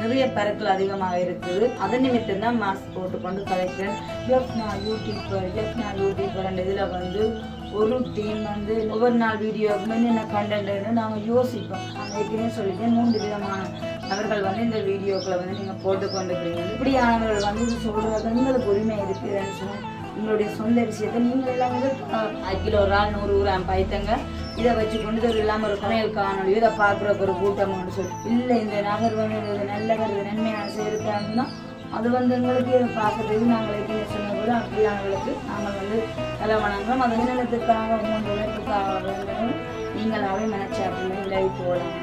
நிறைய பருக்கள் அதிகமாக இருக்குது அதன் நிமித்தம் தான் மாஸ்க் போட்டுக்கொண்டு கதைக்கிறேன் எஃப் நான் யூடியூபர் எஃப் நான் யூடியூப்பர் இதில் வந்து ஒரு டீம் வந்து ஒவ்வொரு நாள் வீடியோவுக்கு என்னென்ன கண்டென்ட்னு நாங்கள் யோசிப்போம். நாங்கள் ஏற்கனவே சொல்லிட்டேன் மூன்று விதமான நபர்கள் வந்து இந்த வீடியோக்களை வந்து நீங்கள் போட்டு கொண்டுக்கிறீங்க இப்படியானவர்கள் வந்து இது சொல்கிறது உங்களுக்கு உரிமை இருக்குதுன்னு சொன்னால் உங்களுடைய சொந்த விஷயத்தை நீங்கள் எல்லாம் வந்து அஹ், கிலோ ஒரு ஆள் நூறு கிராம் பைத்தங்க இதை வச்சு கொண்டு இது இல்லாமல் ஒரு சமையல் காணொலி இதை பார்க்குறக்கு ஒரு கூட்டம்னு சொல்லி இல்லை இந்த நகர் வந்து இது நல்லவர் இது நன்மையான செய்யிருக்காங்கன்னா அது வந்து எங்களுக்கு பார்க்கறதுக்கு நாங்கள் ஏற்கனவே சொன்ன போது அப்படியானவர்களுக்கு நாங்கள் வந்து நல்ல வணங்குறோம். அது நிலத்துக்காக மூன்று உழைப்புக்காக நீங்களாவே மனச்சாப்பில் விலகி போகலாம்.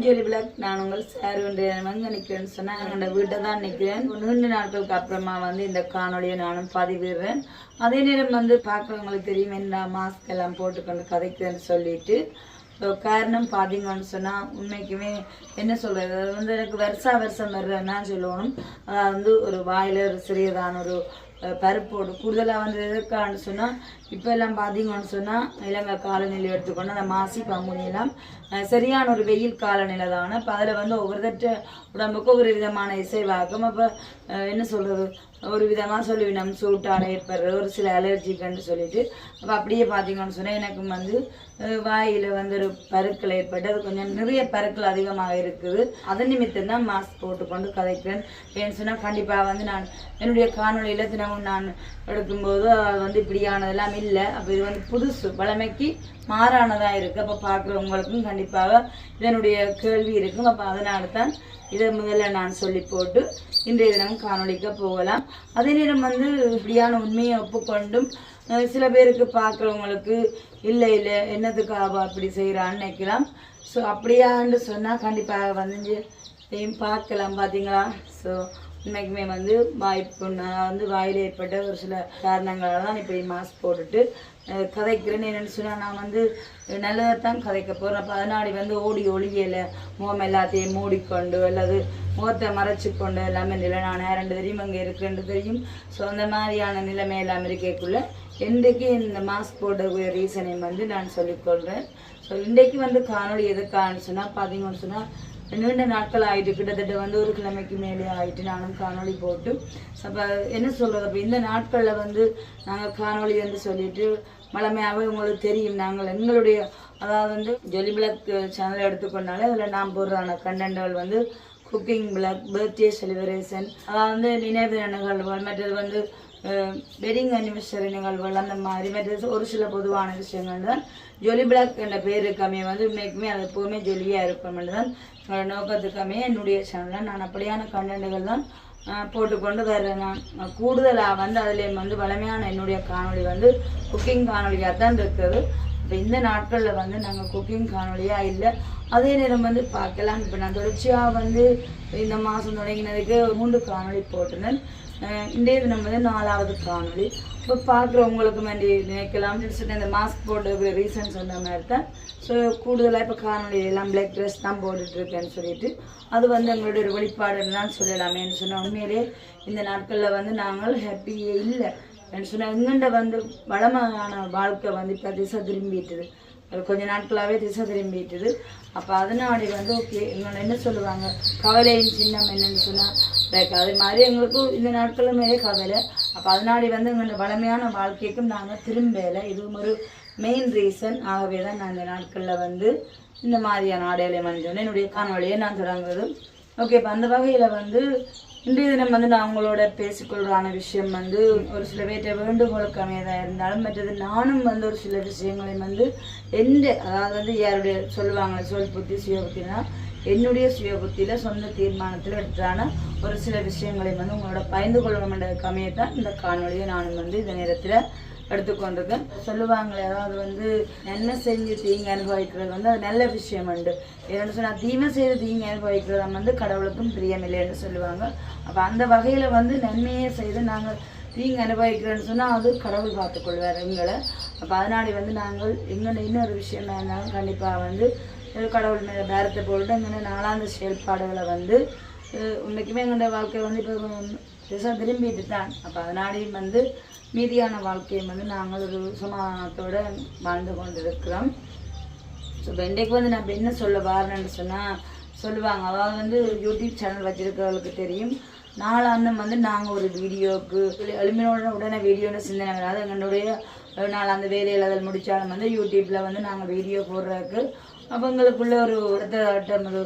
வெல்கம் டு பிளாக் நான் உங்கள் சார் வந்து வந்து நிற்கிறேன்னு சொன்னால் அந்த வீட்டை தான் நிற்கிறேன் நீண்ட நாட்களுக்கு அப்புறமா வந்து இந்த காணொலியை நானும் பதிவிடுறேன் அதே நேரம் வந்து பார்க்குறவங்களுக்கு தெரியும் என்ன மாஸ்க் எல்லாம் போட்டுக்கொண்டு கதைக்குதுன்னு சொல்லிட்டு ஸோ காரணம் பார்த்தீங்கன்னு சொன்னால் உண்மைக்குமே என்ன சொல்கிறது அது வந்து எனக்கு வருஷா வருஷம் வர்றதுன்னா சொல்லணும் அதாவது வந்து ஒரு வாயில் ஒரு சிறியதான ஒரு பருப்போடு கூடுதலாக வந்து எதுக்கான்னு சொன்னால் இப்போ எல்லாம் பார்த்தீங்கன்னு சொன்னால் இலங்கை காலநிலை எடுத்துக்கொண்டு அந்த மாசி பங்குனியெல்லாம் சரியான ஒரு வெயில் காலநிலை தானே இப்போ அதில் வந்து ஒவ்வொருத்தட்ட உடம்புக்கு ஒரு விதமான இசைவாகும் அப்போ என்ன சொல்கிறது ஒரு விதமாக சொல்லுவினம் சூட்டால் ஏற்படுறது ஒரு சில அலர்ஜிக்குன்னு சொல்லிட்டு. அப்போ அப்படியே பார்த்தீங்கன்னு சொன்னால் எனக்கு வந்து வாயில் வந்து ஒரு பருக்கள் ஏற்பட்டு அது கொஞ்சம் நிறைய பருக்கள் அதிகமாக இருக்குது. அதன் நிமித்தம் தான் மாஸ்க் போட்டுக்கொண்டு கதைக்கிறேன் ஏன்னு சொன்னால் கண்டிப்பாக வந்து நான் என்னுடைய காணொளியில் தினமும் நான் எடுக்கும்போது அது வந்து இப்படியானதெல்லாம் இல்லை. அப்போ இது வந்து புதுசு பழமைக்கு மாறானதாக இருக்குது அப்போ பார்க்குறவங்களுக்கும் கண்டிப்பாக கண்டிப்பாக இதனுடைய கேள்வி இருக்கும். அப்போ அதனால தான் இதை முதல்ல நான் சொல்லி போட்டு இன்றைய தினம் காணொலிக்க போகலாம். அதே நேரம் வந்து இப்படியான உண்மையை ஒப்புக்கொண்டும் சில பேருக்கு பார்க்குறவங்களுக்கு இல்லை இல்லை என்னத்துக்கு அவ அப்படி செய்கிறான்னு நினைக்கலாம். ஸோ அப்படியான்னு சொன்னால் கண்டிப்பாக வந்து பார்க்கலாம். பார்த்தீங்களா ஸோ உண்மைக்குமே வந்து வாய்ப்பு நான் வந்து வாயில் ஏற்பட்ட ஒரு சில காரணங்களால் தான் இப்போ மாஸ்க் போட்டுட்டு கதைக்கிறேன்னு என்னென்னு சொன்னால் நான் வந்து நல்லதை தான் கதைக்க போகிறேன் அப்போ அதனாடி வந்து ஓடி ஒளியலை முகம் எல்லாத்தையும் மூடிக்கொண்டு அல்லது முகத்தை மறைச்சிக்கொண்டு எல்லாமே நிலை நான் ரெண்டு தெரியும் அங்கே இருக்குன்னு தெரியும். ஸோ அந்த மாதிரியான நிலைமை எல்லாம் இருக்கக்குள்ள இன்றைக்கு இந்த மாஸ்க் போடக்கூடிய ரீசனை வந்து நான் சொல்லிக்கொள்கிறேன் ஸோ இன்றைக்கு வந்து காணொளி எதுக்கான்னு சொன்னால் பார்த்தீங்கன்னு சொன்னால் நீண்ட நாட்கள் ஆயிட்டு கிட்டத்தட்ட வந்து ஒரு கிழமைக்கு மேலே ஆயிட்டு நானும் காணொளி போட்டு அப்போ என்ன சொல்கிறது அப்போ இந்த நாட்களில் வந்து நாங்கள் காணொளி வந்து சொல்லிட்டு மழமையாகவே உங்களுக்கு தெரியும் நாங்கள் எங்களுடைய அதாவது வந்து ஜொலி பிளக் சேனல் எடுத்துக்கொண்டாலே அதில் நான் போடுறான கண்டென்ட்கள் வந்து குக்கிங் பிளாக் பர்த்டே செலிப்ரேஷன் அதாவது வந்து நினைவு நினைவுகள் மற்றது வந்து வெட்டிங் அனிவர்சரி நிகழ்வுகள் அந்த மாதிரி மாதிரி ஒரு சில பொதுவான விஷயங்கள் தான் ஜொலி பிளாக் என்ற பேர் இருக்காமே வந்து உண்மைக்குமே அது எப்போவுமே ஜொலியாக இருக்கணும்னு தான் என்னோட நோக்கத்துக்காமே என்னுடைய சேனலில் நான் அப்படியான கண்டென்ட்டுகள் தான் போட்டுக்கொண்டு வர்றேன் நான் கூடுதலாக வந்து அதில் வந்து வளமையான என்னுடைய காணொளி வந்து குக்கிங் காணொலியாக தான் இருக்குது இப்போ இந்த நாட்களில் வந்து நாங்கள் குக்கிங் காணொலியாக இல்லை அதே நேரம் வந்து பார்க்கலாம் இப்போ நான் தொடர்ச்சியாக வந்து இந்த மாதம் தொடங்கினதுக்கு மூன்று காணொளி போட்டிருந்தேன் இன்றைய தினம் வந்து நாலாவது காணொலி இப்போ பார்க்குறவங்களுக்கு வேண்டி நினைக்கலாம். சொல்லிட்டு இந்த மாஸ்க் போட்டு ரீசன் சொன்ன மாதிரி தான் ஸோ கூடுதலாக இப்போ காணொலி எல்லாம் பிளாக் ட்ரெஸ் தான் போட்டுட்ருக்கேன்னு சொல்லிட்டு அது வந்து எங்களுடைய ஒரு வெளிப்பாடுன்னு தான் சொல்லலாமேன்னு சொன்னால் உண்மையிலே இந்த நாட்களில் வந்து நாங்கள் ஹாப்பியே இல்லை. சொன்னால் எங்கண்ட வந்து வளமான வாழ்க்கை வந்து இப்போ திசை திரும்பிட்டுது கொஞ்ச நாட்களாகவே திசை திரும்பிட்டுது. அப்போ அதனாடி வந்து ஓகே இன்னொன்று என்ன சொல்லுவாங்க? கவலையின் சின்னம் என்னன்னு சொன்னால் லைக் அதே மாதிரி எங்களுக்கும் இந்த நாட்களுமே கவலை. அப்போ அதனாடி வந்து எங்களோட வளமையான வாழ்க்கைக்கும் நாங்கள் திரும்பலை. இதுவும் ஒரு மெயின் ரீசன் ஆகவே தான் நான் இந்த நாட்களில் வந்து இந்த மாதிரியான ஆடையாளம் மனிதன் என்னுடைய காணொலியை நான் தொடங்குறது ஓகே இப்போ அந்த வகையில் வந்து இன்றைய தினம் வந்து நான் உங்களோட பேசிக்கொள்றான விஷயம் வந்து ஒரு சில பேர்கிட்ட வேண்டுகோளுக்கு அமையதாக இருந்தாலும் மற்றது நானும் வந்து ஒரு சில விஷயங்களை வந்து எந்த அதாவது வந்து யாருடைய சொல்லுவாங்க சொல் புத்தி சுய புத்தினா என்னுடைய சுய புத்தியில் சொந்த தீர்மானத்தில் எடுத்தான ஒரு சில விஷயங்களை வந்து உங்களோட பயந்து கொள்ளணுன்றதுக்கு அமையத்தான் இந்த காணொலியை நானும் வந்து இந்த நேரத்தில் எடுத்துக்கொண்டிருக்கேன் சொல்லுவாங்களே அதாவது வந்து நன்மை செஞ்சு தீங்கு அனுபவிக்கிறது வந்து அது நல்ல விஷயம் உண்டு. ஏன்னு சொன்னால் தீமை செய்து தீங்கு அனுபவிக்கிறது வந்து கடவுளுக்கும் பிரியமில்லைன்னு சொல்லுவாங்க. அப்போ அந்த வகையில் வந்து நன்மையை செய்து நாங்கள் தீங்கு அனுபவிக்கிறோன்னு சொன்னால் அது கடவுள் பார்த்துக்கொள்வார் எங்களை. அப்போ அதனாடி வந்து நாங்கள் எங்களோட இன்னொரு விஷயமா இருந்தாலும் கண்டிப்பாக வந்து கடவுள் மேலே பேரத்தை போட்டு எங்களோட நாளாந்த செயல்பாடுகளை வந்து உண்மைக்குமே எங்களோட வாழ்க்கை வந்து இப்போ திசை திரும்பிட்டு தான் அப்போ அதனாலேயும் வந்து மீதியான வாழ்க்கையை வந்து நாங்கள் ஒரு சமாதானத்தோடு வாழ்ந்து கொண்டிருக்கிறோம். ஸோ இப்போ இன்றைக்கு வந்து நான் என்ன சொல்ல வரேன்னு சொன்னால் சொல்லுவாங்க. அதாவது வந்து யூடியூப் சேனல் வச்சுருக்கவங்களுக்கு தெரியும். நாளாந்தம் வந்து நாங்கள் ஒரு வீடியோவுக்கு எளிமையோட உடனே வீடியோன்னு சிந்தனை வராது. எங்களுடைய நாள் அந்த வேலையில் அதில் முடித்தாலும் வந்து யூடியூப்பில் வந்து நாங்கள் வீடியோ போடுறதுக்கு அப்போ எங்களுக்குள்ள ஒரு ஒருத்தர் ஒரு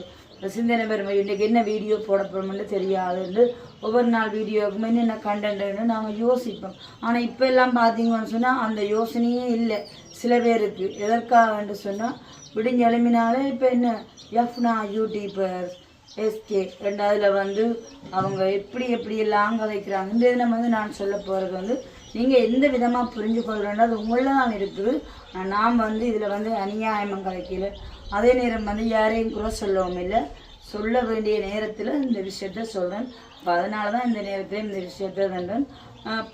சிந்தனை பெருமை இன்றைக்கி என்ன வீடியோ போட போகிறோம்னு தெரியாதுன்னு ஒவ்வொரு நாள் வீடியோவுக்குமே என்னென்ன கண்டென்ட்னு நாங்கள் யோசிப்போம். ஆனால் இப்போ எல்லாம் பார்த்தீங்கன்னு சொன்னால் அந்த யோசனையே இல்லை. சில பேருக்கு எதற்காகன்னு சொன்னால் விடிஞ்ச எழுமினாலே இப்போ என்ன? எஃப்னா யூடியூபர் எஸ்கே ரெண்டாவதுல வந்து அவங்க எப்படி எப்படி எல்லாம் கதைக்கிறாங்க இந்த இதில் வந்து நான் சொல்ல போகிறது வந்து நீங்கள் எந்த விதமாக புரிஞ்சு கொள்கிறேன்னா அது உங்களில் தான் இருக்குது நாம் வந்து இதில் வந்து அநியாயமும் கதைக்கல அதே நேரம் வந்து யாரையும் கூட சொல்லவும் இல்லை. சொல்ல வேண்டிய நேரத்தில் இந்த விஷயத்த சொல்கிறேன் அப்போ அதனால தான் இந்த நேரத்தில் இந்த விஷயத்த தண்டேன்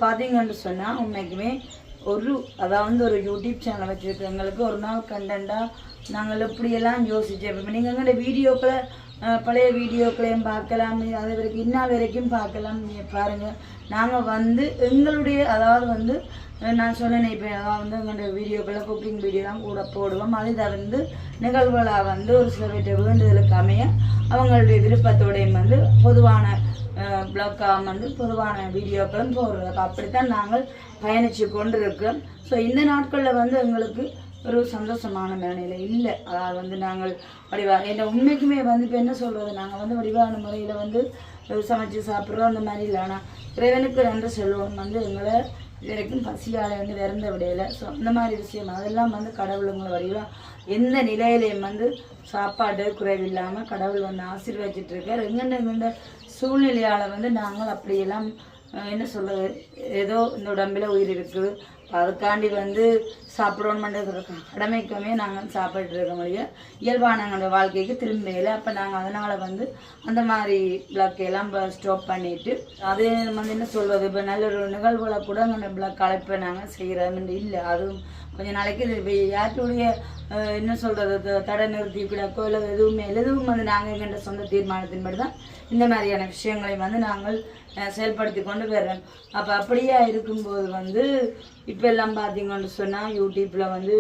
பார்த்தீங்கன்னு சொன்னால் உண்மைக்குமே ஒரு அதாவது ஒரு யூடியூப் சேனல் வச்சுருக்கிறவங்களுக்கு ஒரு நாள் கண்டென்ட்டாக நாங்கள் எப்படியெல்லாம் யோசிச்சோம் இப்போ நீங்கள் எங்கள்கிட்ட வீடியோக்களை பழைய வீடியோக்களையும் பார்க்கலாம். அது வரைக்கும் இன்ன வரைக்கும் பார்க்கலாம். நீங்கள் பாருங்கள் நாங்கள் வந்து எங்களுடைய அதாவது வந்து நான் சொன்னேன் இப்போ அதாவது வந்து எங்களுடைய வீடியோக்களை குக்கிங் வீடியோலாம் கூட போடுவோம். அதை தவிர்த்து நிகழ்வுகளாக வந்து ஒரு சில பேர்ட்ட அமைய அவங்களுடைய விருப்பத்தோடையும் வந்து பொதுவான பிளாக்காக வந்து பொதுவான வீடியோக்களும் போடுறோம் அப்படித்தான் நாங்கள் பயணித்து கொண்டு இருக்கிறோம் ஸோ இந்த நாட்களில் வந்து எங்களுக்கு ஒரு சந்தோஷமான மேனையில் இல்லை. அதாவது வந்து நாங்கள் வடிவா என்ன உண்மைக்குமே வந்து இப்போ என்ன சொல்கிறது நாங்கள் வந்து வடிவான முறையில் வந்து சமைச்சு சாப்பிட்றோம் அந்த மாதிரி இல்லை. ஆனால் இறைவனுக்கு நன்றி சொல்லுவோம் வந்து எங்களை இது வரைக்கும் பசியால் வந்து விறந்த விடையில. ஸோ அந்த மாதிரி விஷயம். அதெல்லாம் வந்து கடவுள் உங்களை வடிவா எந்த நிலையிலையும் வந்து சாப்பாடு குறைவில்லாமல் கடவுள் வந்து ஆசீர்வதிச்சிட்ருக்கார் எங்கெண்ட எங்கெண்ட சூழ்நிலையால் வந்து நாங்கள் அப்படியெல்லாம் என்ன சொல்கிறது ஏதோ இந்த உடம்பில் உயிர் இருக்குது. அதுக்காண்டி வந்து சாப்பிடணுமென்ற கடமைக்குமே நாங்கள் சாப்பிட்டு இருக்க முடியும் இயல்பான எங்களோட வாழ்க்கைக்கு திரும்பல அப்போ நாங்கள் அதனால் வந்து அந்த மாதிரி பிளாக் இப்போ ஸ்டாப் பண்ணிவிட்டு அதே வந்து என்ன சொல்வது இப்போ நல்ல ஒரு நிகழ்வுகளை கூட அந்த பிளாக் கலைப்பை நாங்கள் செய்கிறோம் இல்லை. அதுவும் கொஞ்சம் நாளைக்கு இது என்ன சொல்கிறது தடை நிறுத்தி கிடக்கோ இல்லை எதுவுமே இல்லை. எதுவும் வந்து நாங்கள் எங்கள்கிட்ட சொந்த தீர்மானத்தின்படி தான் இந்த மாதிரியான விஷயங்களை வந்து நாங்கள் செயல்படுத்தி கொண்டு வர்றோம் அப்போ அப்படியே இருக்கும்போது வந்து இப்போ எல்லாம் பார்த்தீங்கன்னு சொன்னால் யூடியூப்பில் வந்து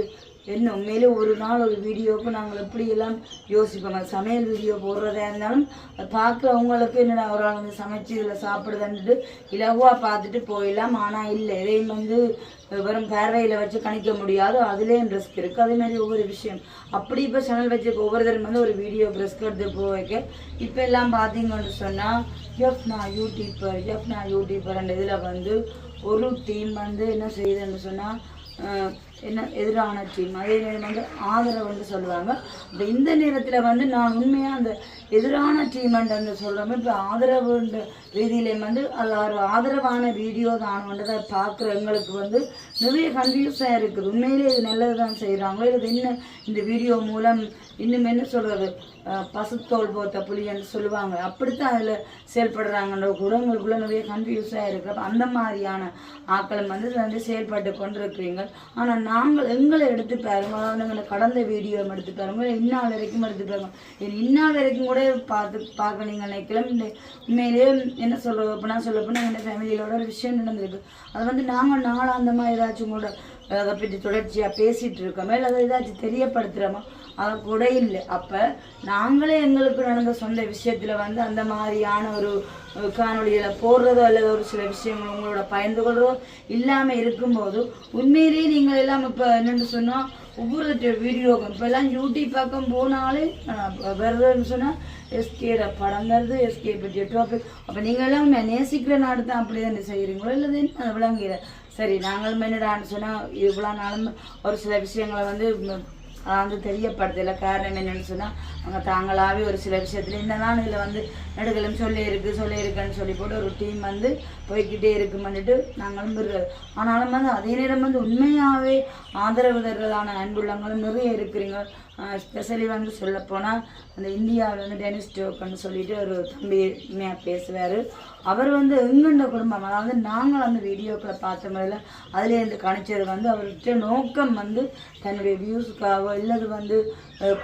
என்ன உண்மையிலே ஒரு நாள் ஒரு வீடியோவுக்கு நாங்கள் எப்படியெல்லாம் யோசிப்போம்? சமையல் வீடியோ போடுறதா இருந்தாலும் அது பார்க்குறவங்களுக்கு என்னடா ஒரு ஆள் வந்து சமைச்சு இதில் சாப்பிடுதுன்ட்டு இலகுவாக பார்த்துட்டு போயிடலாம். ஆனால் இல்லை இதையும் வந்து வெறும் பார்வையில் வச்சு கணிக்க முடியாது. அதுலேயும் ரிஸ்க் இருக்குது அதேமாதிரி ஒவ்வொரு விஷயம். அப்படி இப்போ சேனல் வச்சுக்க ஒவ்வொருத்தரும் வந்து ஒரு வீடியோ ரிஸ்க் எடுத்து போக வைக்க. இப்போ எல்லாம் பார்த்தீங்கன்னு சொன்னால் எஃப்னா யூடியூப்பர் எஃப்னா யூடியூப்பர் அந்த இதில் வந்து ஒரு டீம் வந்து என்ன செய்யுதுன்னு சொன்னால் என்ன எதிரான டீம் அதே நேரம் வந்து ஆதரவுன்னு சொல்லுவாங்க. இப்போ இந்த நேரத்தில் வந்து நான் உண்மையாக அந்த எதிரான டீம்ன்றது சொல்கிறோம் இப்போ ஆதரவுன்ற ரீதியிலையும் வந்து அது ஒரு ஆதரவான வீடியோ தானுன்றதை பார்க்குற எங்களுக்கு வந்து நிறைய கன்ஃபியூஸாக இருக்குது. உண்மையிலே இது நல்லது தான் செய்கிறாங்களோ இது என்ன இந்த வீடியோ மூலம் இன்னும் என்ன சொல்கிறது பசுத்தோல் போத்த புலின்னு சொல்லுவாங்க. அப்படித்தான் அதில் செயல்படுறாங்கன்ற கூட உங்களுக்குள்ள நிறைய கன்ஃபியூஸாக இருக்கிறப்ப அந்த மாதிரியான ஆக்களும் வந்து வந்து செயல்பட்டு கொண்டிருக்கிறீங்க ஆனால் நாங்கள் எங்களை எடுத்து பாருங்க. கடந்த வீடியோ எடுத்து பாருங்க. இந்நாள் வரைக்கும் எடுத்து பாருங்க. இது இந்நாள் வரைக்கும் கூட பார்த்து பார்க்க நீங்கள் நினைக்கலாம். இந்த உண்மையிலேயே என்ன சொல்ல அப்படின்னா சொல்ல போனால் எங்கள் ஃபேமிலியோட ஒரு விஷயம் நடந்திருக்கு. அது வந்து நாங்கள் நாளாந்தமாக ஏதாச்சும் கூட அதை பற்றி தொடர்ச்சியாக பேசிகிட்டு இருக்கோமே? இல்லை அதை ஏதாச்சும் தெரியப்படுத்துகிறோமோ அது கூட இல்லை. அப்போ நாங்களே எங்களுக்கு நடந்த சொந்த விஷயத்தில் வந்து அந்த மாதிரியான ஒரு காணொலியில் போடுறதோ அல்லது ஒரு சில விஷயங்கள் உங்களோட பயந்து கொள்றதோ இல்லாமல் இருக்கும்போது உண்மையிலேயே நீங்கள் எல்லாம் இப்போ என்னென்னு சொன்னால் ஒவ்வொரு வீடியோக்கும் இப்போ எல்லாம் யூடியூப் பக்கம் போனாலே வருதுன்னு சொன்னால் எஸ்கேட படம் வருது எஸ்கே பற்றிய டாபிக் அப்போ நீங்கள் எல்லாம் நேசிக்கிற நாடு தான் அப்படி தானே செய்கிறீங்களோ இல்லை அதை விளங்குகிற சரி நாங்களும் என்னடான்னு சொன்னால் இவ்வளோ நாளும் ஒரு சில விஷயங்களை வந்து வந்து தெரியப்படுத்தல காரணம் என்னன்னு சொன்னால் அவங்க தாங்களாகவே ஒரு சில விஷயத்தில் என்னதான் இதில் வந்து நடுகளும் சொல்லி சொல்லியிருக்குன்னு சொல்லி இருக்குன்னு சொல்லி போட்டு ஒரு டீம் வந்து போய்கிட்டே இருக்குமென்னுட்டு நாங்களும் விடுறது ஆனாலும் வந்து அதே நேரம் வந்து உண்மையாகவே ஆதரவு தர்றதான அன்புள்ளங்களும் நிறைய இருக்கிறீங்க. ஸ்பெஷலி வந்து சொல்லப்போனால் அந்த இந்தியாவில் வந்து டெனிஸ் டோக்கன் சொல்லிட்டு ஒரு தம்பி உண்மையாக பேசுவார். அவர் வந்து எங்கண்ட குடும்பம்? அதாவது நாங்கள் அந்த வீடியோக்களை பார்த்த முறையில் அதுலேருந்து கணிச்சது வந்து அவர்கிட்ட நோக்கம் வந்து தன்னுடைய வியூஸுக்காகவோ இல்லது வந்து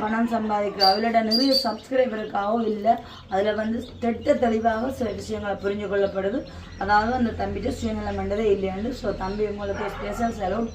பணம் சம்பாதிக்கிறோம் அவளோட நிறைய சப்ஸ்கிரைபருக்காகவும் இல்லை. அதில் வந்து திட்ட தெளிவாக சில விஷயங்களை புரிஞ்சு கொள்ளப்படுது. அதாவது அந்த தம்பிகிட்ட சுயநலம் என்றதே இல்லையாண்டு ஸோ தம்பி உங்களுக்கு ஸ்பெஷல் செலவு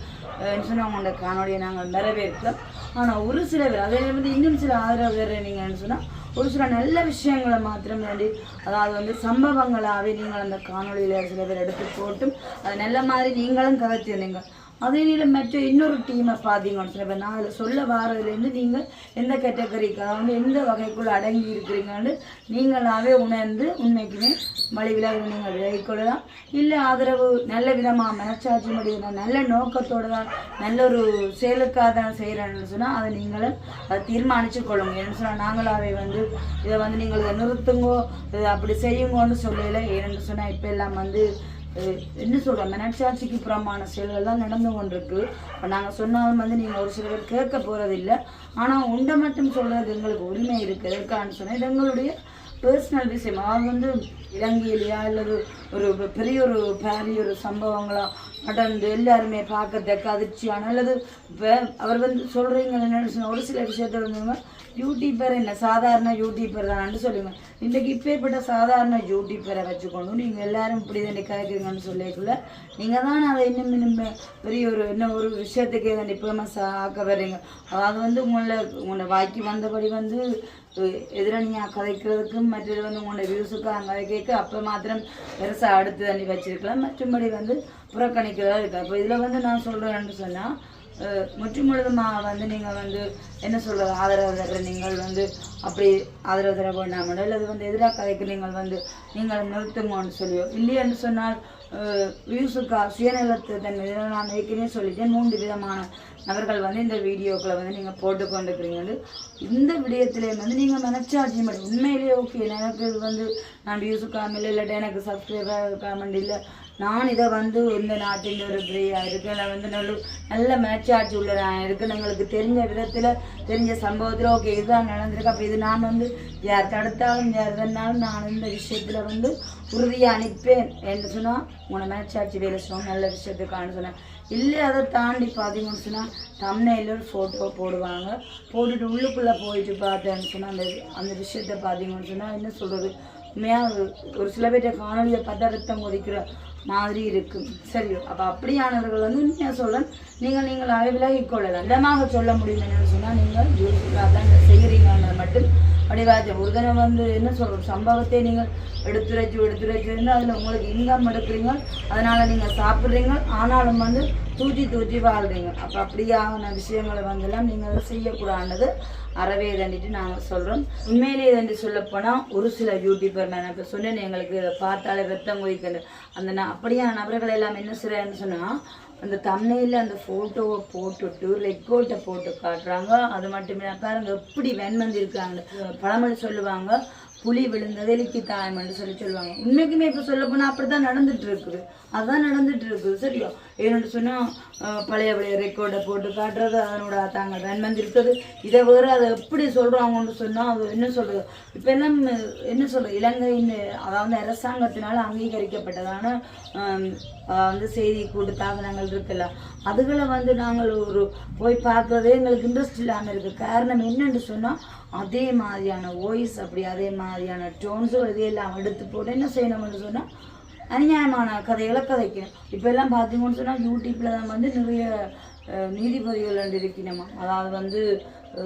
சொன்னால் உங்களோட காணொலியை நாங்கள் நிறைவேற்றோம் ஆனால் ஒரு சில பேர் அதே வந்து இன்னும் சில ஆதரவு பேர் நீங்கள்னு சொன்னால் ஒரு சில நல்ல விஷயங்களை மாத்திரம் வேண்டி அதாவது வந்து சம்பவங்களாகவே நீங்கள் அந்த காணொளியில் சில பேர் எடுத்து போட்டும். அது நல்ல மாதிரி நீங்களும் கதைத்திருந்தீங்க அதே நேரம் மற்ற இன்னொரு டீமை பார்த்தீங்கன்னு சொன்ன இப்போ நான் அதில் சொல்ல வாரதுலேருந்து நீங்கள் எந்த கேட்டகரிக்கு அதாவது எந்த வகைக்குள் அடங்கி இருக்கிறீங்கன்னு நீங்களாவே உணர்ந்து உண்மைக்குமே மலிவிலாக நீங்கள் விலகிக்கொள்ளலாம் இல்லை ஆதரவு நல்ல விதமாக மனச்சாட்சி முடியும் நல்ல நோக்கத்தோடு தான் நல்ல ஒரு செயலுக்காக தான் செய்கிறேன்னு சொன்னால் அதை நீங்களும் அதை தீர்மானிச்சு கொள்ளுங்க. ஏன்னு சொன்னால் நாங்களாவே வந்து இதை வந்து நீங்கள் நிறுத்துங்கோ இதை அப்படி செய்யுங்கன்னு சொல்லலை. ஏன்னு சொன்னால் இப்போ எல்லாம் வந்து என்ன சொல்கிற மனச்சாட்சிக்கு புறமான செயல்கள் தான் நடந்து கொண்டிருக்கு. இப்போ நாங்கள் சொன்னாலும் வந்து நீங்கள் ஒரு சில பேர் கேட்க போகிறதில்ல ஆனால் உண்டை மட்டும் சொல்கிறது எங்களுக்கு உரிமை இருக்குது எதுக்கான்னு சொன்னால் இது எங்களுடைய பர்சனல் விஷயம். அது வந்து இலங்கையிலையா அல்லது ஒரு பெரிய ஒரு பெரிய ஒரு சம்பவங்களா? நடந்து எல்லாருமே பார்க்கறதுக்கு அதிர்ச்சியான அல்லது இப்போ அவர் வந்து சொல்கிறீங்க என்ன சொன்னா, ஒரு சில விஷயத்த வந்து யூடியூபர் என்ன சாதாரண யூடியூபர் தானு. சொல்லுங்க. இன்றைக்கு இப்பேற்பட்ட சாதாரண யூடியூபரை வச்சுக்கொண்டு நீங்கள் எல்லாரும் இப்படி தண்ணி கதைக்கிறீங்கன்னு சொல்லிக்குள்ள நீங்கள் தான் அதை இன்னும் இன்னும் பெரிய ஒரு என்ன ஒரு விஷயத்துக்கு தாண்டி ஃபேமஸ் ஆக்க வர்றீங்க. அதாவது வந்து உங்களை உங்களை வாய்க்கு வந்தபடி வந்து எதிரணியாக கதைக்கிறதுக்கும் மற்றது வந்து உங்களோட வியூஸுக்கு அங்கே கேட்க அப்போ மாத்திரம் பெருசாக அடுத்து தண்ணி வச்சிருக்கலாம். மற்றபடி வந்து புறக்கணிக்கிறதா இருக்குது அப்போ இதில் வந்து நான் சொல்கிறேன்னு சொன்னால் முற்றி முழுதுமாக வந்து நீங்கள் வந்து என்ன சொல்கிறது ஆதரவு தர நீங்கள் வந்து அப்படி ஆதரவு தர வேண்டாமடோ அல்லது வந்து எதிராக கதைக்கு நீங்கள் வந்து நீங்கள் நிறுத்துங்கன்னு சொல்லியோ இல்லையென்று சொன்னால் வியூஸுக்கா சுயநலத்து தன் நான் ஏற்கனவே சொல்லிட்டேன் மூன்று விதமான நபர்கள் வந்து இந்த வீடியோக்களை வந்து நீங்கள் போட்டு கொண்டுக்கிறீங்க இந்த விடயத்திலே வந்து நீங்கள் மனச்சாட்சி மட்டும் உண்மையிலேயே ஓகே. எனக்கு இது வந்து நான் வியூஸுக்காம இல்லை இல்லாட்டி எனக்கு சப்ஸ்கிரைபர் காமெண்ட் இல்லை. நான் இதை வந்து இந்த நாட்டில் ஒரு பிரியா இருக்கேன் நான் வந்து நல்ல நல்ல மேட்சாட்சி உள்ள நான் இருக்கேன் எங்களுக்கு தெரிஞ்ச விதத்தில் தெரிஞ்ச சம்பவத்தில் ஓகே இதுதான் நடந்திருக்கு. அப்போ இது நான் வந்து யார் தடுத்தாலும் யார் தந்தாலும் நான் இந்த விஷயத்தில் வந்து உறுதியாக அனுப்பேன் என்று சொன்னால் உங்களை மேட்சாட்சி வேலை செய்வோம் நல்ல விஷயத்துக்கான்னு சொன்னேன் இல்லை அதை தாண்டி பார்த்தீங்கன்னு சொன்னால் தம்னையில் ஒரு ஃபோட்டோ போடுவாங்க. போட்டுட்டு உள்ளுக்குள்ளே போயிட்டு பார்த்தேன்னு சொன்னால் அந்த அந்த விஷயத்தை பார்த்தீங்கன்னு சொன்னால் என்ன சொல்கிறது உண்மையாக ஒரு சில பேர்கிட்ட காணொலியை பார்த்து ரத்தம் கொதிக்கிற மாதிரி இருக்கும் சரி அப்போ அப்படியானவர்கள் வந்து உண்மையாக சொல்ல நீங்கள் நீங்களாகவே விலகிக் கொள்ளலாம் இடமாக சொல்ல முடியும் என்னன்னு சொன்னால் நீங்கள் யூஸ்ஃபுல்லாக தான் செய்கிறீங்கன்னு மட்டும் வடிவாச்ச ஒரு வந்து என்ன சொல்கிறோம் சம்பவத்தை நீங்கள் எடுத்துரைச்சு எடுத்துரைச்சு இருந்தால் அதில் உங்களுக்கு இன்கம் எடுக்கிறீங்க. அதனால் நீங்கள் சாப்பிட்றீங்க. ஆனாலும் வந்து தூச்சி தூச்சி வாழ்றீங்க. அப்போ அப்படியான விஷயங்களை வந்தெல்லாம் நீங்கள் அதை செய்யக்கூடாது அறவே தண்டிட்டு நாங்கள் சொல்கிறோம் உண்மையிலேயே தண்டி சொல்லப்போனால் ஒரு சில யூடியூபர் நான் இப்போ சொன்னேன் எங்களுக்கு இதை பார்த்தாலே ரத்தம் கொதிக்கணும் அந்த ந- அப்படியான நபர்கள் எல்லாம் என்ன செய்கிறான்னு சொன்னால் அந்த தம்னையில் அந்த ஃபோட்டோவை போட்டுட்டு ரெக்கோட்டை போட்டு காட்டுறாங்க. அது மட்டும் இல்லை பாருங்க எப்படி வெண்மந்தி இருக்காங்க பழமொழி சொல்லுவாங்க புலி விழுந்தது எலிக்கு தாயம்னு சொல்லி சொல்லுவாங்க. உண்மைக்குமே இப்போ சொல்ல போனால் அப்படி தான் நடந்துட்டு இருக்குது. அதுதான் நடந்துட்டு இருக்குது சரியா? ஏன்னு சொன்னால் பழைய பழைய ரெக்கார்டை போட்டு காட்டுறது அதனோட தாங்க தன்மந்து இருக்குது இதை வேறு அதை எப்படி சொல்கிறாங்கன்னு சொன்னால் அது என்ன சொல்கிறது இப்போ எல்லாம் என்ன சொல்கிறது இலங்கையின் அதாவது அரசாங்கத்தினால் அங்கீகரிக்கப்பட்டதான வந்து செய்தி கூட்டு தாபனங்கள் இருக்குல்ல அதுகளை வந்து நாங்கள் ஒரு போய் பார்க்கறதே எங்களுக்கு இன்ட்ரெஸ்ட் இல்லாமல் இருக்குது காரணம் என்னன்னு சொன்னால் அதே மாதிரியான வாய்ஸ் அப்படி அதே மாதிரியான டோன்ஸும் இதையெல்லாம் எடுத்து போட்டு என்ன செய்யணும்னு சொன்னால் அநியாயமான கதைகளை கதைக்கணும். இப்போ எல்லாம் பார்த்தீங்கன்னு சொன்னால் யூடியூப்பில் தான் வந்து நிறைய அஹ், நீதிபதிகள் இருக்கணுமா அதாவது வந்து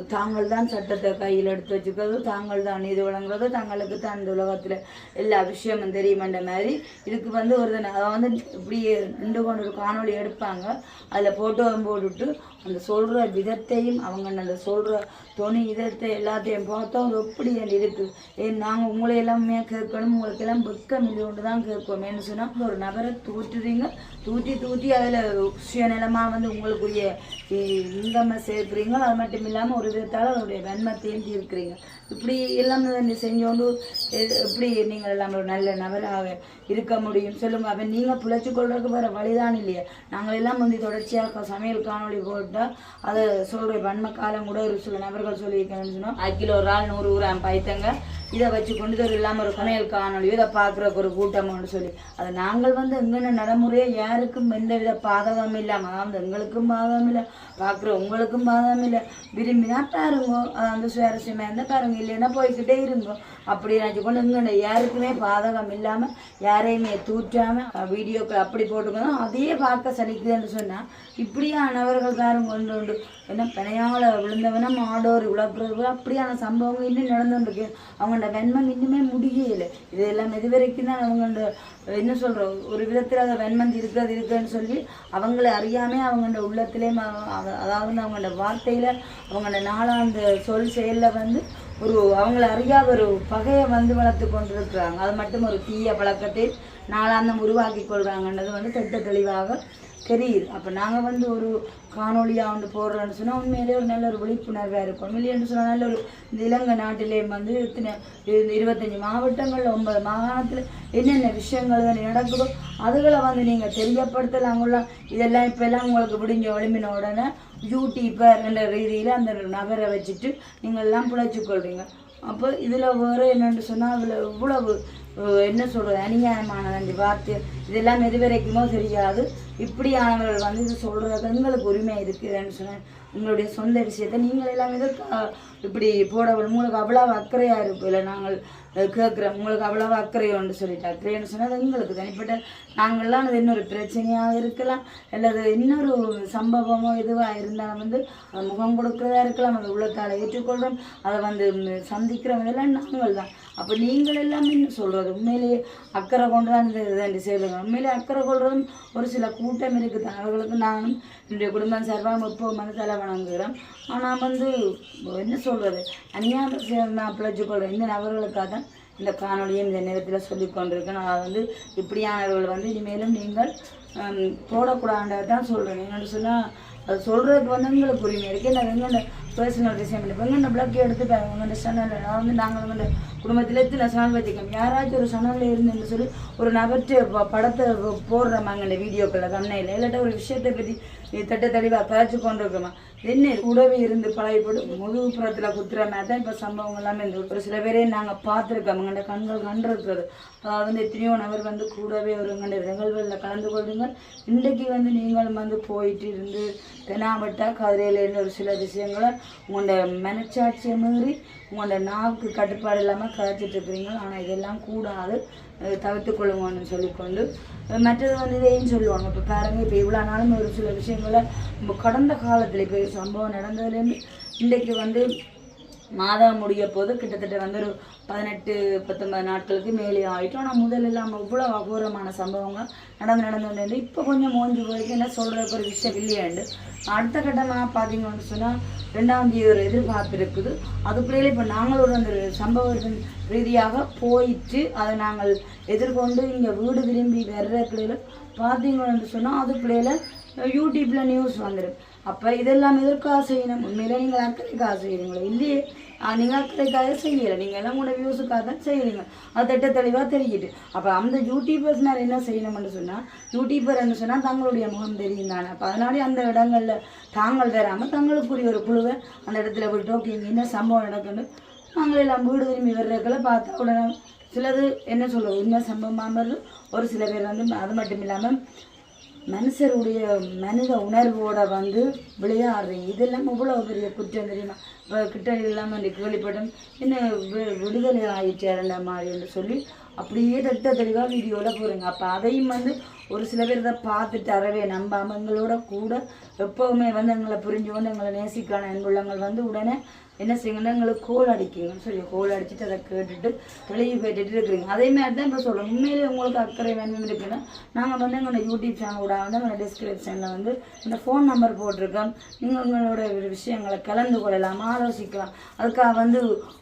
தாங்கள் தான் சட்டத்தை கையில் எடுத்து வச்சுக்கிறது தாங்கள் தான் நீதி வழங்குறது தங்களுக்கு தான் இந்த உலகத்தில் எல்லா விஷயமும் தெரியுமென்ற மாதிரி இதுக்கு வந்து ஒரு தினம் வந்து இப்படி நின்று கொண்டு ஒரு காணொளி எடுப்பாங்க. அதில் ஃபோட்டோவும் போட்டுட்டு அந்த சொல்கிற விதத்தையும் அவங்க அந்த சொல்கிற துணி இதத்தை எல்லாத்தையும் பார்த்தோம் அது எப்படி அது இருக்குது ஏன் நாங்கள் உங்களை எல்லாமே கேட்கணும் உங்களுக்கு எல்லாம் வெக்கம் இல்லையோண்டு தான் கேட்போம் என்ன சொன்னால் ஒரு நபரை தூற்றுறீங்க. தூத்தி தூத்தி அதில் சுயநலமாக வந்து உங்களுக்குரிய இன்கம்மை சேர்க்குறீங்களோ? அது மட்டும் இல்லாமல் ஒரு விதத்தால் அதனுடைய வெண்மத்தையும் இருக்கிறீங்க. இப்படி எல்லாம் செஞ்சோண்டு எப்படி நீங்கள் எல்லாம் ஒரு நல்ல நபராக இருக்க முடியும்? சொல்லுங்கள் அப்போ நீங்கள் பிழைச்சி கொள்றதுக்கு வேறு வழிதான் இல்லையா. நாங்கள் எல்லாம் வந்து தொடர்ச்சியாக சமையல் காணொளி போட்டால் அதை சொல்கிற வன்ம காலம் கூட ஒரு சில நபர்கள் சொல்லியிருக்கேன்னு சொன்னால் அரை கிலோ ஒரு ஆள் நூறு கிராம் பைத்தங்க. இதை வச்சு கொண்டு இது ஒரு இல்லாமல் ஒரு சமையல் காணொலியோ இதை பார்க்குறக்கு ஒரு கூட்டம்னு சொல்லி. அதை நாங்கள் வந்து எங்கன நடைமுறையை யாருக்கும் எந்த வித பாதகம் இல்லாமல் அதாவது எங்களுக்கும் பாதகம் இல்லை பார்க்குற உங்களுக்கும் பாதகம் இல்லை. விரும்பினா பாருங்க அது வந்து சுவாரஸ்யமாக இருந்தால் பாருங்க. இல்லைன்னா போய்க்கிட்டே இருந்தோம். அப்படி நினச்சி கொண்டு இங்கே யாருக்குமே பாதகம் இல்லாமல் யாரையுமே தூற்றாமல் வீடியோக்கள் அப்படி போட்டுக்கணும் அதையே பார்க்க சலிக்குதுன்னு சொன்னால் இப்படியானவர்கள் காரம் கொண்டு உண்டு. என்ன பிணையால விழுந்தவன மாடோர் விளக்குறது அப்படியான சம்பவங்கள் இன்னும் நடந்துருக்கு அவங்களோட வெண்மம் இன்னுமே முடியலை. இதெல்லாம் இது வரைக்கும் தான் அவங்களோட என்ன சொல்கிறோம் ஒரு விதத்தில் அதை வெண்மந்தி இருக்கிறது இருக்குன்னு சொல்லி அவங்கள அறியாமே அவங்களோட உள்ளத்திலே அதாவது அவங்களோட வார்த்தையில் அவங்களோட நாளாந்த சொல் செயலில் வந்து ஒரு அவங்கள அறியாத ஒரு பகையை வந்து வளர்த்து கொண்டிருக்கிறாங்க. அது மட்டும் ஒரு தீய பழக்கத்தை நாளாந்தம் உருவாக்கி கொள்கிறாங்கன்றது வந்து திட்ட தெளிவாக தெரியுது. அப்போ நாங்கள் வந்து ஒரு காணொலியாக வந்து போடுறோன்னு சொன்னால் உண்மையிலே ஒரு நல்ல ஒரு விழிப்புணர்வாக இருக்கும் இல்லைன்னு சொன்னால் நல்ல ஒரு இந்த இலங்கை நாட்டிலே வந்து இத்தனை இருபத்தஞ்சி மாவட்டங்கள் ஒன்பது மாகாணத்தில் என்னென்ன விஷயங்கள் நடக்குதோ அதுகளை வந்து நீங்கள் தெரியப்படுத்தலாம். தெரியப்படுத்தலாங்களா இதெல்லாம் இப்போல்லாம் உங்களுக்கு விடிஞ்ச ஒளிமின உடனே யூடியூப்பர் என்ற ரீதியில் அந்த நபரை வச்சுட்டு நீங்கள்லாம் பிழைச்சிக்கொள்றீங்க அப்போ இதில் வேறு என்னென்னு சொன்னால் அதில் இவ்வளவு என்ன சொல்கிறது அநியாயமானது அந்த வார்த்தை இதெல்லாம் எதுவரைக்குமோ தெரியாது. இப்படியானவர்கள் வந்து இது சொல்கிறது எங்களுக்கு உரிமை இருக்குதுன்னு சொன்னேன். உங்களுடைய சொந்த விஷயத்தை நீங்கள் எல்லாம் எதற்கு இப்படி போடவள் உங்களுக்கு அவ்வளவு அக்கறையாக இருக்கும் இல்லை நாங்கள் கேட்குறோம். உங்களுக்கு அவ்வளவு அக்கறை சொல்லிட்டு அக்கறைன்னு சொன்னால் அது எங்களுக்கு தனிப்பட்ட நாங்கள்லாம் அது இன்னொரு பிரச்சனையாக இருக்கலாம். அல்லது இன்னொரு சம்பவமோ இதுவாக இருந்தாலும் வந்து அது முகம் கொடுக்கறதா இருக்கலாம். அதை உள்ளத்தால் ஏற்றுக்கொள்கிறோம் அதை வந்து சந்திக்கிறோம். இதெல்லாம் நாங்கள் தான் அப்போ நீங்கள் எல்லாமே சொல்கிறது உண்மையிலேயே அக்கறை கொண்டு தான் இந்த இதை செய்யணும் அக்கறை கொள்றதும் ஒரு சில கூட்டம் இருக்குது. அவர்களுக்கு நானும் என்னுடைய குடும்பம் சார்பாக வந்து மனசால வணங்குகிறோம் ஆனால் வந்து என்ன சொல்கிறது அந்நியாப பிழைச்சு கொள்கிறேன் இந்த நபர்களுக்காக தான் இந்த காணொலியும் இந்த நேரத்தில் சொல்லி கொண்டிருக்கேன் நான் வந்து இப்படியானவர்கள் வந்து இனிமேலும் நீங்கள் ஹம், சொல்கிறேன் என்னென்னு சொன்னால் அது சொல்கிறதுக்கு வந்து எங்களுக்கு உரிமை இருக்குது நான் எங்களோட பர்சனல் விஷயம் இல்லை இப்போ இந்த பிளக் எடுத்து பாருங்க உங்களோட சேனலில் நான் வந்து நாங்கள் எங்களோட குடும்பத்தில் எத்தனை சேனல் வச்சுக்கோம் யாராச்சும் ஒரு சேனலில் இருந்துன்னு சொல்லி ஒரு நபர்ட்டு படத்தை போடுறோமா எங்களோட வீடியோக்களில் கண்ணையில் இல்லாட்ட ஒரு விஷயத்தை பற்றி தட்ட தெளிவாக கதைச்சு கொண்டிருக்கோமா என்ன கூடவே இருந்து பழகிப்படும்? முதுகுப்புறத்தில் குத்துற மாதிரி தான் இப்போ சம்பவம் எல்லாமே இந்த ஒரு சில பேரே நாங்கள் பார்த்துருக்கோம் எங்கள்ட கண்கள் கண்டிருக்கிறது. அதாவது வந்து எத்தனையோ நபர் வந்து கூடவே ஒரு நிகழ்வுகளில் கலந்து கொள்ளுங்கள். இன்றைக்கு வந்து நீங்கள் வந்து போயிட்டு இருந்து தெனாவட்டா கதிரையிலேருந்து ஒரு சில விஷயங்களை உங்களோட மனச்சாட்சியை மீறி உங்களோட நாவுக்கு கட்டுப்பாடு இல்லாமல் கதைச்சிட்டு இருக்கிறீங்க. ஆனால் இதெல்லாம் கூடாது. தவிர்த்து கொள்ளுங்கன்னு சொல்லிக்கொண்டு மற்றது வந்து இதையும் சொல்லுவாங்க? இப்போ பாருங்க இப்போ இவ்வளோ நாளும் ஒரு சில விஷயங்களை நம்ம கடந்த காலத்தில் இப்போ சம்பவம் நடந்ததுலேருந்து இன்றைக்கு வந்து மாதம் முடிய போது கிட்டத்தட்ட வந்து ஒரு பதினெட்டு பத்தொன்பது நாட்களுக்கு மேலே ஆகிட்டோம் ஆனால் முதல்ல இல்லாமல் இவ்வளோ அபூர்வமான சம்பவங்கள் நடந்து நடந்து வந்து இப்போ கொஞ்சம் மோஞ்சு போயிருக்கு என்ன சொல்கிறதுக்கு ஒரு விஷயம் இல்லையாண்டு. அடுத்த கட்டமாக பார்த்தீங்கன்னு சொன்னால் ரெண்டாம் தேதி ஒரு எதிர்பார்ப்பு இருக்குது. அதுக்குள்ளே இப்போ நாங்களோட அந்த சம்பவத்தின் ரீதியாக போயிட்டு அதை நாங்கள் எதிர்கொண்டு இங்கே வீடு திரும்பி வர்ற பிள்ளைகளை பார்த்தீங்கன்னு சொன்னால் அதுக்குள்ளேல யூடியூப்பில் நியூஸ் வந்துடும் அப்போ இதெல்லாம் எதற்காக செய்யணும்? உண்மையில நீங்கள் அக்கறைக்காக செய்யறீங்களோ இல்லையே நீங்கள் அக்கறைக்காக செய்யலை. நீங்கள் எல்லாம் கூட வியூஸுக்காக தான் செய்கிறீங்க அது திட்ட தெளிவாக தெரியுது. அப்போ அந்த யூடியூபர்ஸ்னால் என்ன செய்யணும்னு சொன்னால் யூடியூபர்னு சொன்னால் தங்களுடைய முகம் தெரியும் தானே. அப்போ அதனாலே அந்த இடங்களில் தாங்கள் தராமல் தங்களுக்குரிய ஒரு குழுவை அந்த இடத்துல விட்டோம் ஓகே இங்கே என்ன சம்பவம் நடக்குன்னு நாங்கள் எல்லாம் வீடு திரும்பி வர்றதுக்குள்ள பார்த்தா உடனே சிலது என்ன சொல்லுவோம்? என்ன சம்பவமாக ஒரு சில பேர் வந்து அது மட்டும் இல்லாமல் மனுஷருடைய மனித உணர்வோட வந்து விளையாடுறீங்க. இதெல்லாம் இவ்வளோ பெரிய குற்றம் தெரியுமா? இப்போ கிட்ட இல்லாமல் இன்றைக்கு கேள்விப்பட்டோம் என்ன வி- விடுதலை ஆயிடுச்சு மாதிரி என்று சொல்லி அப்படியே தட்ட தெளிவாக வீடியோவில் போகிறீங்க அப்போ அதையும் வந்து ஒரு சில பேர் இதை பார்த்துட்டு அறவே நம்ம எங்களோட கூட எப்போவுமே வந்து எங்களை புரிஞ்சு கொண்டு எங்களை நேசிக்கான அன்புள்ளங்கள் வந்து உடனே என்ன செய்யுங்கன்னா எங்களுக்கு கோல் அடிக்குங்கன்னு சொல்லி கோல் அடிச்சுட்டு அதை கேட்டுட்டு தெளிவு கேட்டுட்டு இருக்கிறீங்க. அதே மாதிரி தான் இப்போ சொல்கிறோம் உண்மையிலே உங்களுக்கு அக்கறை வேணும் இருக்குன்னா நாங்கள் வந்து எங்களோட யூடியூப் சேனலோட வந்து எங்களோட டிஸ்கிரிப்ஷனில் வந்து இந்த ஃபோன் நம்பர் போட்டிருக்கோம். நீங்கள் உங்களோட ஒரு விஷயங்களை கலந்து கொள்ளலாம் ஆலோசிக்கலாம். அதுக்காக வந்து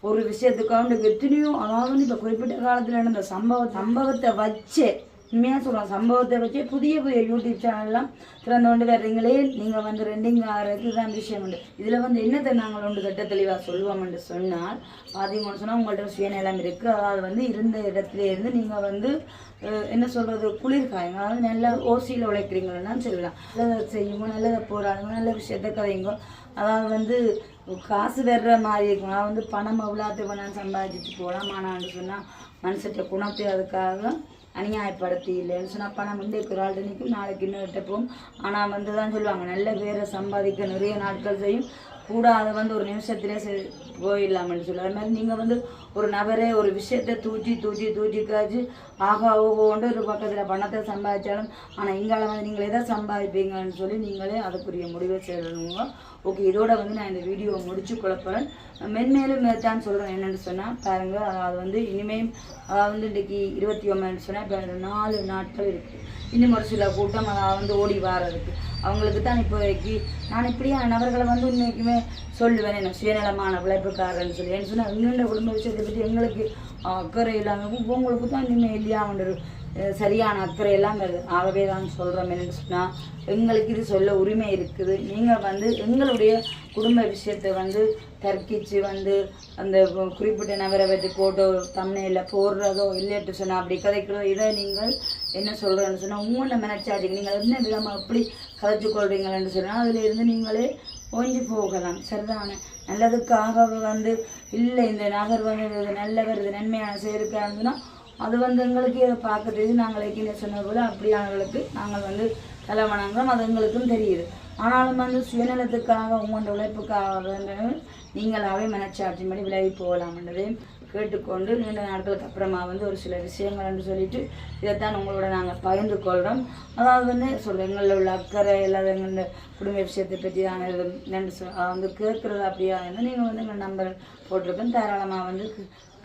ஒரு விஷயத்துக்காக எத்தனையோ அதாவது இப்போ குறிப்பிட்ட காலத்தில் நடந்த சம்பவ சம்பவத்தை வச்சே உண்மையாக சொல்கிறோம் சம்பவத்தை வச்சு புதிய புதிய யூடியூப் சேனல்லாம் திறந்து கொண்டு வர்றீங்களே நீங்கள் வந்து ரெண்டிங் ஆகிறதுக்கு தான் விஷயம் உண்டு. இதில் வந்து என்னத்தை நாங்கள் ஒன்று கட்ட தெளிவாக சொல்லுவோம் என்று சொன்னால் பார்த்தீங்கன்னு சொன்னால் உங்கள்கிட்ட சுயநலம் இருக்குது அதாவது வந்து இருந்த இடத்துல இருந்து நீங்கள் வந்து என்ன சொல்கிறது குளிர்காயங்க அதாவது நல்ல ஓசியில் உழைக்கிறீங்கன்னா சொல்லலாம். நல்லதை செய்யுங்க நல்லதை போராடுங்க நல்ல விஷயத்த கதைங்க அதாவது வந்து காசு வர்ற மாதிரி இருக்கும். அதாவது வந்து பணம் எவ்வளோத்து வேணாலும் சம்பாதிச்சுட்டு போகலாம் ஆனால் சொன்னால் மனுஷட்ட குணத்தை அதுக்காக அநியாயப்படுத்தி இல்லைன்னு சொன்னால் பணம் இன்றைக்கு ஒரு நிற்கும் நாளைக்கு இன்னொருட்ட போகும். ஆனால் வந்து தான் சொல்லுவாங்க நல்ல பேரை சம்பாதிக்க நிறைய நாட்கள் செய்யும். கூட அதை வந்து ஒரு நிமிஷத்திலே செ- போயிடலாம்னு சொல்லி அது மாதிரி நீங்கள் வந்து ஒரு நபரே ஒரு விஷயத்தை தூச்சி தூச்சி தூச்சி காய்ச்சி ஆகா ஓகோண்டு ஒரு பக்கத்தில் பணத்தை சம்பாதிச்சாலும் ஆனால் இங்கால வந்து நீங்கள் எதை சம்பாதிப்பீங்கன்னு சொல்லி நீங்களே அதுக்குரிய முடிவை செய்யணுங்க ஓகே இதோட வந்து நான் இந்த வீடியோவை முடிச்சு கொள்ளப்போகிறேன் மென்மேலும் தான் சொல்கிறேன் என்னென்னு சொன்னால் பாருங்கள் அது வந்து இனிமேல் அதாவது வந்து இன்றைக்கி இருபத்தி ஒம்பதுன்னு சொன்னால் இப்போ நாலு நாட்கள் இருக்குது இன்னும் ஒரு சில கூட்டம் அதாவது வந்து ஓடி வாரதுக்கு அவங்களுக்கு தான் இப்போதைக்கு நான் இப்படியே நபர்களை வந்து இன்னைக்குமே சொல்லுவேன் என்ன சுயநலமான உழைப்புக்காரன்னு சொல்லி. ஏன்னு சொன்னால் எங்களோட குடும்ப விஷயத்தில் பற்றி எங்களுக்கு அக்கறை இல்லாமல் உங்களுக்கு தான் இனிமேல் இல்லையாமன்ற ஒன்று சரியான அக்கறை எல்லாம் ஆகவே தான் சொல்கிறோம் என்னன்னு சொன்னால் எங்களுக்கு இது சொல்ல உரிமை இருக்குது. நீங்கள் வந்து எங்களுடைய குடும்ப விஷயத்தை வந்து தர்க்கிச்சு வந்து அந்த குறிப்பிட்ட நபரை பற்றி போட்டோ தம்னையில் போடுறதோ இல்லைட்டு சொன்னால் அப்படி கதைக்கிறதோ இதை நீங்கள் என்ன சொல்கிறேன்னு சொன்னால் உங்களோட மனச்சாட்சிக்கு நீங்கள் என்ன விதமாக எப்படி கதைச்சு கொள்றீங்களேன்னு சொன்னால் அதில் இருந்து நீங்களே ஓஞ்சி போகலாம். சரிதானே? நல்லதுக்காக வந்து இல்லை இந்த நகர் வந்து இது நல்லவர் இது நன்மையான செயலுக்காருன்னா அது வந்து எங்களுக்கு இதை பார்க்க தெரியுது. நாங்கள் ஏற்கனவே சொன்ன போல அப்படியானவர்களுக்கு நாங்கள் வந்து தலை வணங்குறோம். அது எங்களுக்கும் தெரியுது. ஆனாலும் வந்து சுயநலத்துக்காக உங்களோட உழைப்புக்காக என்றால் நீங்களாகவே மனச்சாட்சி மனச்சாட்சியின்படி விலகி போகலாம்ன்றதையும் கேட்டுக்கொண்டு நீண்ட நாட்களுக்கு அப்புறமா வந்து ஒரு சில விஷயங்கள்னு சொல்லிட்டு இதைத்தான் உங்களோட நாங்கள் பகிர்ந்து கொள்கிறோம் அதாவது வந்து சொல்கிறோம் எங்களில் உள்ள அக்கறை இல்லாத எங்களோட குடும்ப விஷயத்தை பற்றி நான் நின்று சொல் வந்து கேட்குறது அப்படியா இருந்தால் நீங்கள் வந்து எங்கள் நம்பர் போட்டிருக்கேன். தாராளமாக வந்து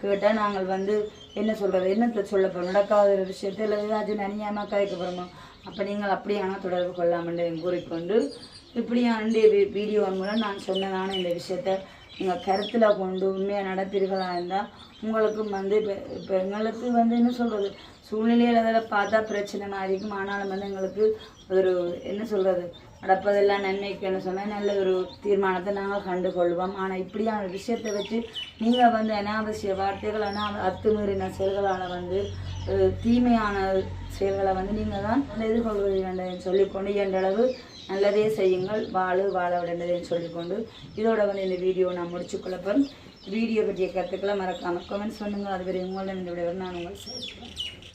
கேட்டால் நாங்கள் வந்து என்ன சொல்கிறது என்னத்தை சொல்ல போகிறோம் நடக்காத ஒரு விஷயத்தை இல்லை ஏதாச்சும் நனியாமல் கதைக்க போகிறோமோ அப்போ நீங்கள் அப்படியான தொடர்பு கொள்ளாமல் கூறிக்கொண்டு இப்படியான வீ- வீடியோ மூலம் நான் சொன்னதான இந்த விஷயத்தை நீங்கள் கருத்தில் கொண்டு உண்மையாக நடத்தீர்களா இருந்தால் உங்களுக்கும் வந்து இப்போ இப்போ எங்களுக்கு வந்து என்ன சொல்கிறது சூழ்நிலையில் அதில் பார்த்தா பிரச்சனை மாதிரி இருக்கும் ஆனாலும் வந்து எங்களுக்கு ஒரு என்ன சொல்கிறது நடப்பதெல்லாம் நன்மைக்குன்னு சொன்னால் நல்ல ஒரு தீர்மானத்தை நாங்கள் கண்டு கொள்வோம். ஆனால் இப்படியான ஒரு விஷயத்தை வச்சு நீங்கள் வந்து அனாவசிய வார்த்தைகள் அனா அத்துமீறின செயல்களால் வந்து தீமையான செயல்களை வந்து நீங்கள் தான் எதிர்கொள்வீர்கள் சொல்லிக்கொண்டு என்றளவு நல்லதே செய்யுங்கள் வாழு வாழ விடன்றதையும் சொல்லிக்கொண்டு இதோட வந்து இந்த வீடியோ நான் முடிச்சுக்கொள்ளப்போம் வீடியோ பற்றிய கருத்துக்களை மறக்காமல் கமெண்ட்ஸ் பண்ணுங்கள் அதுவரை உங்களிடம் இந்த விட நான் உங்கள் சேர்க்கிறேன்